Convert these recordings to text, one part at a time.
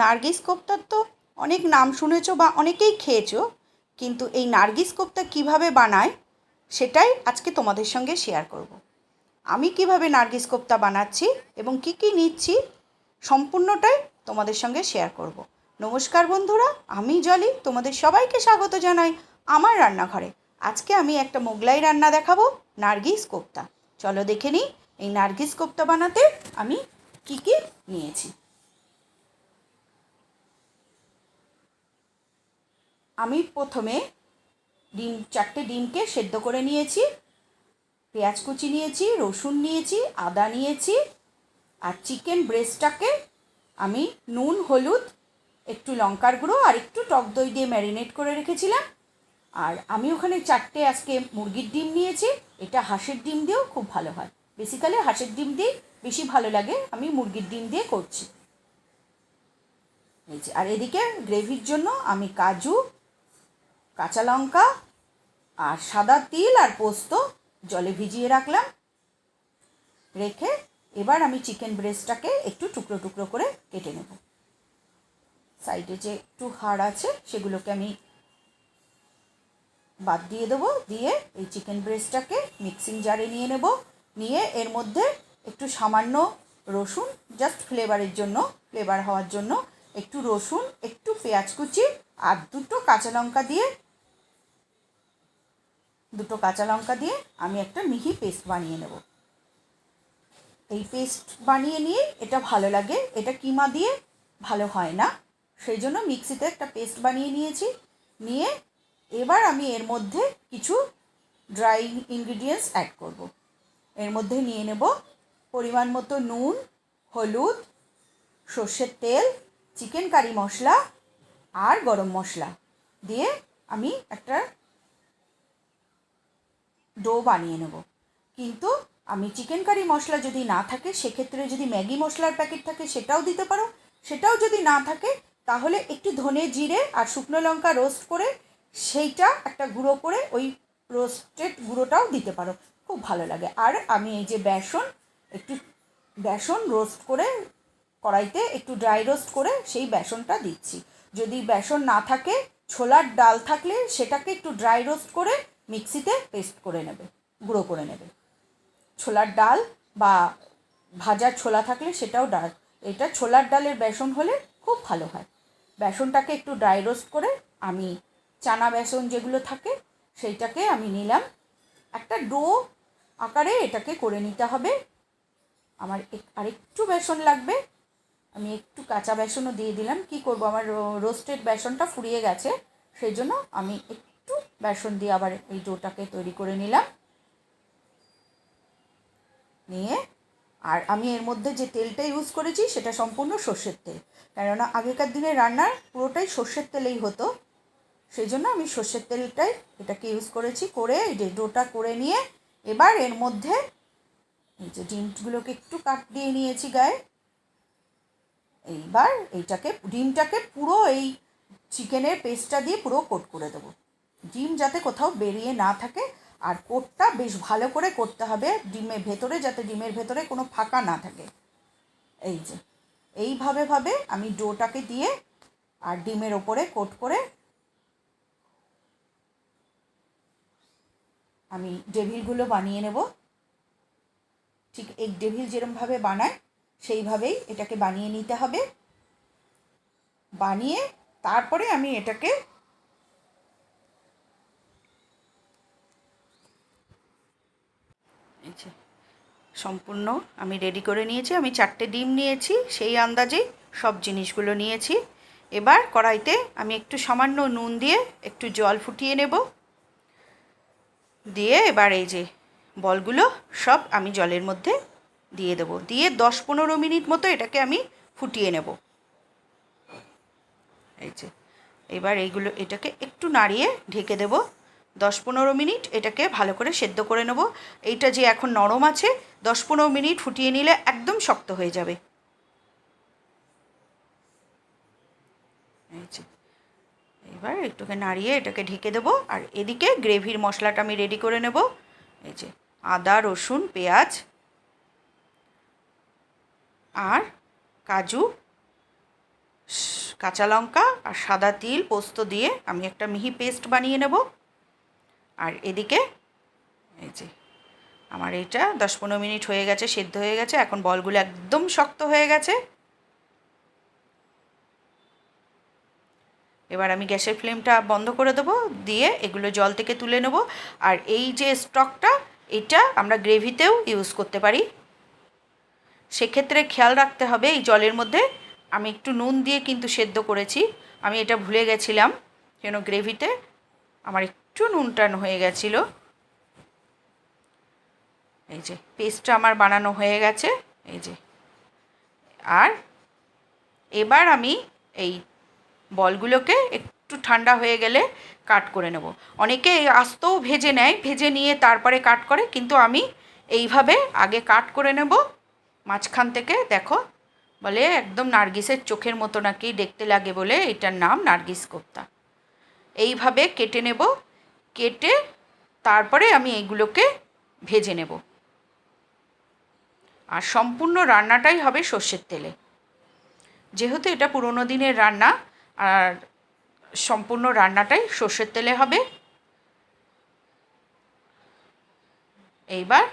নার্গিস কোপ্তার তো অনেক নাম শুনেছ বা অনেকেই খেয়েছো, কিন্তু এই নার্গিস কোপ্তা কীভাবে বানায় সেটাই আজকে তোমাদের সঙ্গে শেয়ার করব। আমি কীভাবে নার্গিস কোপ্তা বানাচ্ছি এবং কি কি নিচ্ছি সম্পূর্ণটাই তোমাদের সঙ্গে শেয়ার করব। নমস্কার বন্ধুরা, আমি জলি, তোমাদের সবাইকে স্বাগত জানাই আমার রান্নাঘরে আজকে আমি একটা মোগলাই রান্না দেখাবো, নার্গিস কোপ্তা চলো দেখে নিই, এই নার্গিস কোপ্তা বানাতে আমি কি কি নিয়েছি আমি প্রথমে ডিম, চারটে ডিমকে সেদ্ধ করে নিয়েছি। পেঁয়াজ কুচি নিয়েছি, রসুন নিয়েছি, আদা নিয়েছি আর চিকেন ব্রেস্টটাকে আমি নুন, হলুদ, একটু লঙ্কার গুঁড়ো আর একটু টক দই দিয়ে ম্যারিনেট করে রেখেছিলাম। আর আমি ওখানে চারটে আজকে মুরগির ডিম নিয়েছি। এটা হাঁসের ডিম দিয়েও খুব ভালো হয়। বেসিক্যালি হাঁসের ডিম দিয়ে বেশি ভালো লাগে। আমি মুরগির ডিম দিয়ে করছি। আর এদিকে গ্রেভির জন্য আমি কাজু কাঁচা লঙ্কা আর সাদা তিল আর পোস্ত জলে ভিজিয়ে রাখলাম। রেখে এবার আমি চিকেন ব্রেস্টটাকে একটু টুকরো টুকরো করে কেটে নেব। সাইডে যে একটু হাড় আছে সেগুলোকে আমি বাদ দিয়ে দেবো, দিয়ে এই চিকেন ব্রেস্টটাকে মিক্সিং জারে নিয়ে নেব। নিয়ে এর মধ্যে একটু সামান্য রসুন জাস্ট ফ্লেভারের জন্য ফ্লেভার হওয়ার জন্য একটু রসুন, একটু পেঁয়াজ কুচি আর দুটো কাঁচা লঙ্কা দিয়ে দুটো কাঁচা লঙ্কা দিয়ে আমি একটা মিহি পেস্ট বানিয়ে নেব। এই পেস্ট বানিয়ে নিয়ে এটা ভালো লাগে। এটা কিমা দিয়ে ভালো হয় না। সেই জন্য মিক্সিতে একটা পেস্ট বানিয়ে নিয়েছি। নিয়ে এবার আমি এর মধ্যে কিছু ড্রাই ইনগ্রিডিয়েন্টস অ্যাড করব। এর মধ্যে নিয়ে নেব পরিমাণ মতো নুন, হলুদ, সর্ষের তেল, চিকেন কারি মশলা আর গরম মশলা। দিয়ে আমি একটা ডো বানিয়ে নেব। কিন্তু আমি চিকেন কারি মশলা যদি না থাকে, সেক্ষেত্রে যদি ম্যাগি মশলার প্যাকেট থাকে, সেটাও দিতে পারো। সেটাও যদি না থাকে, তাহলে একটু ধনে জিরে আর শুকনো লঙ্কা রোস্ট করে, সেইটা একটা গুঁড়ো করে ওই রোস্টেড গুঁড়োটাও দিতে পারো। খুব ভালো লাগে। আর আমি এই যে বেসন, একটু বেসন রোস্ট করে কড়াইতে একটু ড্রাই রোস্ট করে সেই বেসনটা দিচ্ছি। যদি বেসন না থাকে, ছোলার ডাল থাকলে সেটাকে একটু ড্রাই রোস্ট করে মিক্সিতে পেস্ট করে নেবে, গুঁড়ো করে নেবে। ছোলার ডাল বা ভাজা ছোলা থাকলে সেটাও ডাল, এটা ছোলার ডালের বেসন হলে খুব ভালো হয়। বেসনটাকে একটু ড্রাই রোস্ট করে আমি চানা বেসন যেগুলো থাকে, সেইটাকে আমি নিলাম। একটা ডো আকারে এটাকে করে নিতে হবে। আমার আরেকটু বেসন লাগবে। আমি একটু কাঁচা বেসনও দিয়ে দিলাম। কি করব? আমার রোস্টেড বেসনটা ফুরিয়ে গেছে। সেই জন্য আমি বেসন দিয়ে আবার এই ডোটাকে তৈরি করে নিলাম। নিয়ে আর আমি এর মধ্যে যে তেলটা ইউজ করেছি সেটা সম্পূর্ণ সর্ষের তেল। কেননা আগেকার দিনে রান্নার পুরোটাই সর্ষের তেলেই হতো। সেই জন্য আমি সর্ষের তেলটাই এটাকে ইউজ করেছি করে যে ডোটা করে নিয়ে এবার এর মধ্যে এই যে ডিমগুলোকে একটু কাট দিয়ে নিয়েছি গায়ে। এইবার এইটাকে, ডিমটাকে পুরো এই চিকেনের পেস্টটা দিয়ে পুরো কোট করে দেবো। ডিম যাতে কোথাও বেরিয়ে না থাকে, আর কোটটা বেশ ভালো করে করতে হবে ডিমের ভেতরে, যাতে ডিমের ভেতরে কোনো ফাঁকা না থাকে। এই যে, এইভাবে ভাবে আমি ডোটাকে দিয়ে আর ডিমের ওপরে কোট করে আমি ডেভিলগুলো বানিয়ে নেব। ঠিক এই ডেভিল যেরমভাবে বানায় সেইভাবেই এটাকে বানিয়ে নিতে হবে। বানিয়ে তারপরে আমি এটাকে সম্পূর্ণ আমি রেডি করে নিয়েছি। আমি চারটে ডিম নিয়েছি, সেই আন্দাজেই সব জিনিসগুলো নিয়েছি। এবার কড়াইতে আমি একটু সামান্য নুন দিয়ে একটু জল ফুটিয়ে নেব। দিয়ে এবার এই যে বলগুলো সব আমি জলের মধ্যে দিয়ে দেবো। দিয়ে দশ পনেরো মিনিট মতো এটাকে আমি ফুটিয়ে নেব। এই যে, এবার এইগুলো, এটাকে একটু নাড়িয়ে ঢেকে দেব। দশ পনেরো মিনিট এটাকে ভালো করে সেদ্ধ করে নেব। এইটা যে এখন নরম আছে, দশ পনেরো মিনিট ফুটিয়ে নিলে একদম শক্ত হয়ে যাবে। এবার একটুকে নাড়িয়ে এটাকে ঢেকে দেবো আর এদিকে গ্রেভির মশলাটা আমি রেডি করে নেব। এই যে, আদা, রসুন, পেঁয়াজ আর কাজু, কাঁচা লঙ্কা আর সাদা তিল পোস্ত দিয়ে আমি একটা মিহি পেস্ট বানিয়ে নেব। আর এদিকে, এই যে, আমার এইটা দশ পনেরো মিনিট হয়ে গেছে, সেদ্ধ হয়ে গেছে, এখন বলগুলো একদম শক্ত হয়ে গেছে। এবার আমি গ্যাসের ফ্লেমটা বন্ধ করে দেবো, দিয়ে এগুলো জল থেকে তুলে নেব। আর এই যে স্টকটা, এটা আমরা গ্রেভিতেও ইউজ করতে পারি। সেক্ষেত্রে খেয়াল রাখতে হবে এই জলের মধ্যে। আমি একটু নুন দিয়ে কিন্তু সেদ্ধ করেছি। আমি এটা ভুলে গেছিলাম কেন গ্রেভিতে আমার একটু নুন টান হয়ে গেছিল। এই যে পেস্টটা আমার বানানো হয়ে গেছে। এই যে, আর এবার আমি এই বলগুলোকে একটু ঠান্ডা হয়ে গেলে কাট করে নেব। অনেকে আস্তেও ভেজে নেয়, ভেজে নিয়ে তারপরে কাট করে, কিন্তু আমি এইভাবে আগে কাট করে নেব। মাঝখান থেকে দেখো, বলে একদম নার্গিসের চোখের মতো নাকি দেখতে লাগে বলে এটার নাম নার্গিস কোপ্তা। এইভাবে কেটে নেব। কেটে তারপরে আমি এইগুলোকে ভেজে নেব। আর সম্পূর্ণ রান্নাটাই হবে সর্ষের তেলে। যেহেতু এটা পুরোনো দিনের রান্না, আর সম্পূর্ণ রান্নাটাই সর্ষের তেলে হবে। এইবার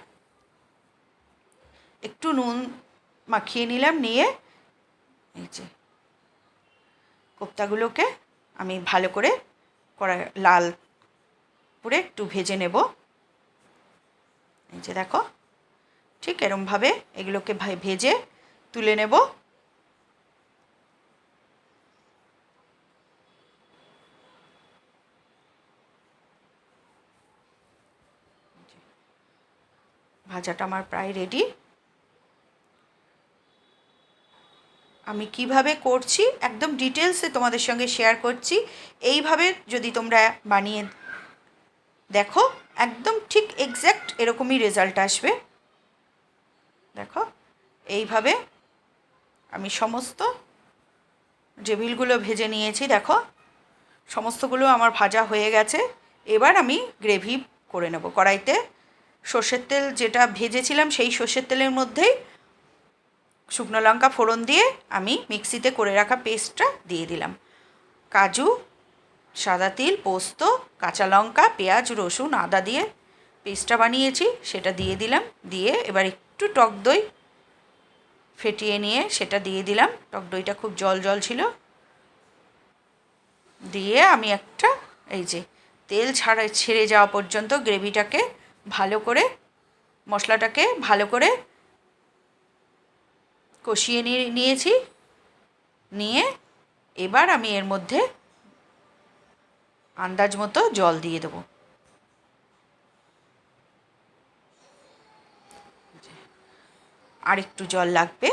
একটু নুন মাখিয়ে নিলাম, নিয়ে এই যে কোপ্তাগুলোকে আমি ভালো করে কড়া লাল করে একটু ভেজে নেব। এই যে দেখো, ঠিক এরমভাবে এগুলোকে ভাই ভেজে তুলে নেব। ভাজাটা আমার প্রায় রেডি আমি কীভাবে করছি, একদম ডিটেলসে তোমাদের সঙ্গে শেয়ার করছি। এইভাবে যদি তোমরা বানিয়ে দেখো, একদম ঠিক এক্স্যাক্ট এরকমই রেজাল্ট আসবে। দেখো, এইভাবে আমি সমস্ত জেবিলগুলো ভেজে নিয়েছি, দেখো, সমস্তগুলো আমার ভাজা হয়ে গেছে। এবার আমি গ্রেভি করে নেব। কড়াইতে সর্ষের তেল যেটা ভেজেছিলাম, সেই সর্ষের তেলের মধ্যেই শুকনো লঙ্কা ফোড়ন দিয়ে আমি মিক্সিতে করে রাখা পেস্টটা দিয়ে দিলাম। কাজু সাদা তিল, পোস্ত, কাঁচা লঙ্কা, পেঁয়াজ, রসুন, আদা দিয়ে পেস্টটা বানিয়েছি, সেটা দিয়ে দিলাম। দিয়ে এবার একটু টক দই ফেটিয়ে নিয়ে সেটা দিয়ে দিলাম। টক দইটা খুব জল জল ছিল। দিয়ে আমি একটা, এই যে তেল ছাড়া ছেড়ে যাওয়া পর্যন্ত গ্রেভিটাকে ভালো করে, মশলাটাকে ভালো করে কষিয়ে নিয়ে, নিয়েছি। নিয়ে এবার আমি এর মধ্যে আন্দাজ মতো জল দিয়ে দেবো। আর একটু জল লাগবে।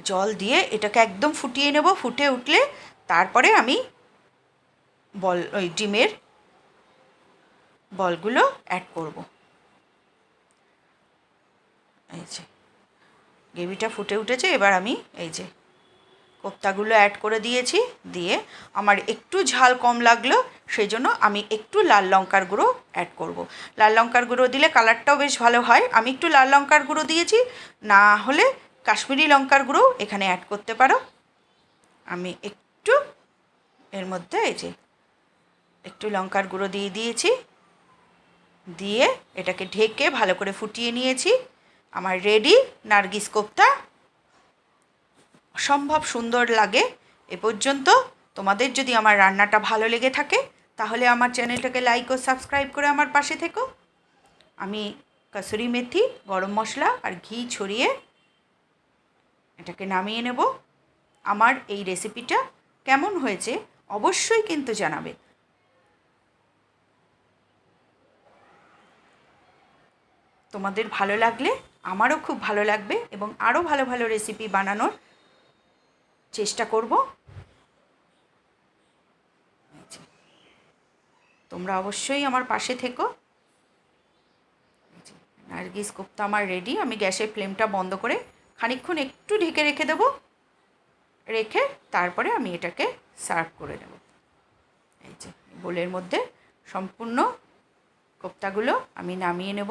জল দিয়ে এটাকে একদম ফুটিয়ে নেব, ফুটে উঠলে তারপরে আমি বল, ওই ডিমের বলগুলো অ্যাড করব। এই যে, গ্রেভিটা ফুটে উঠেছে, এবার আমি এই যে কোপ্তাগুলো অ্যাড করে দিয়েছি, দিয়ে আমার একটু ঝাল কম লাগল, সেই জন্য আমি একটু লাল লঙ্কার গুঁড়ো অ্যাড করব। লাল লঙ্কার গুঁড়ো দিলে কালারটাও বেশ ভালো হয়। আমি একটু লাল লঙ্কার গুঁড়ো দিয়েছি, না হলে কাশ্মীরি লঙ্কার গুঁড়ো এখানে অ্যাড করতে পারো। আমি একটু, এর মধ্যে এই যে একটু লঙ্কার গুঁড়ো দিয়ে দিয়েছি, দিয়ে এটাকে ঢেকে ভালো করে ফুটিয়ে নিয়েছি। আমার রেডি নার্গিস কোপ্তা অসম্ভব সুন্দর লাগে, এ পর্যন্ত। তোমাদের যদি আমার রান্নাটা ভালো লেগে থাকে, তাহলে আমার চ্যানেলটাকে লাইক ও সাবস্ক্রাইব করে আমার পাশে থেকো। আমি কাসুরি মেথি, গরম মশলা আর ঘি ছড়িয়ে এটাকে নামিয়ে নেব। আমার এই রেসিপিটা কেমন হয়েছে অবশ্যই কিন্তু জানাবে। তোমাদের ভালো লাগলে, আমারও খুব ভালো লাগবে এবং আরও ভালো ভালো রেসিপি বানানোর চেষ্টা করব। তোমরা অবশ্যই আমার পাশে থেকো। নার্গিস কোপ্তা আমার রেডি আমি গ্যাসের ফ্লেমটা বন্ধ করে খানিক্ষণ একটু ঢেকে রেখে দেবো। রেখে তারপরে আমি এটাকে সার্ভ করে দেবো। এই যে, বোলের মধ্যে সম্পূর্ণ কোপ্তাগুলো আমি নামিয়ে নেব।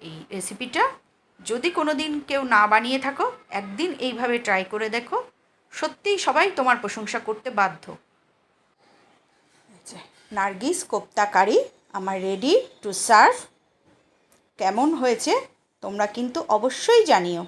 এই রেসিপিটা যদি কোনো দিন কেউ না বানিয়ে থাকো একদিন এইভাবে ট্রাই করে দেখো। সত্যিই সবাই তোমার প্রশংসা করতে বাধ্য। আচ্ছা, নার্গিস কোপ্তা কারি আমার রেডি টু সার্ভ কেমন হয়েছে তোমরা কিন্তু অবশ্যই জানিও।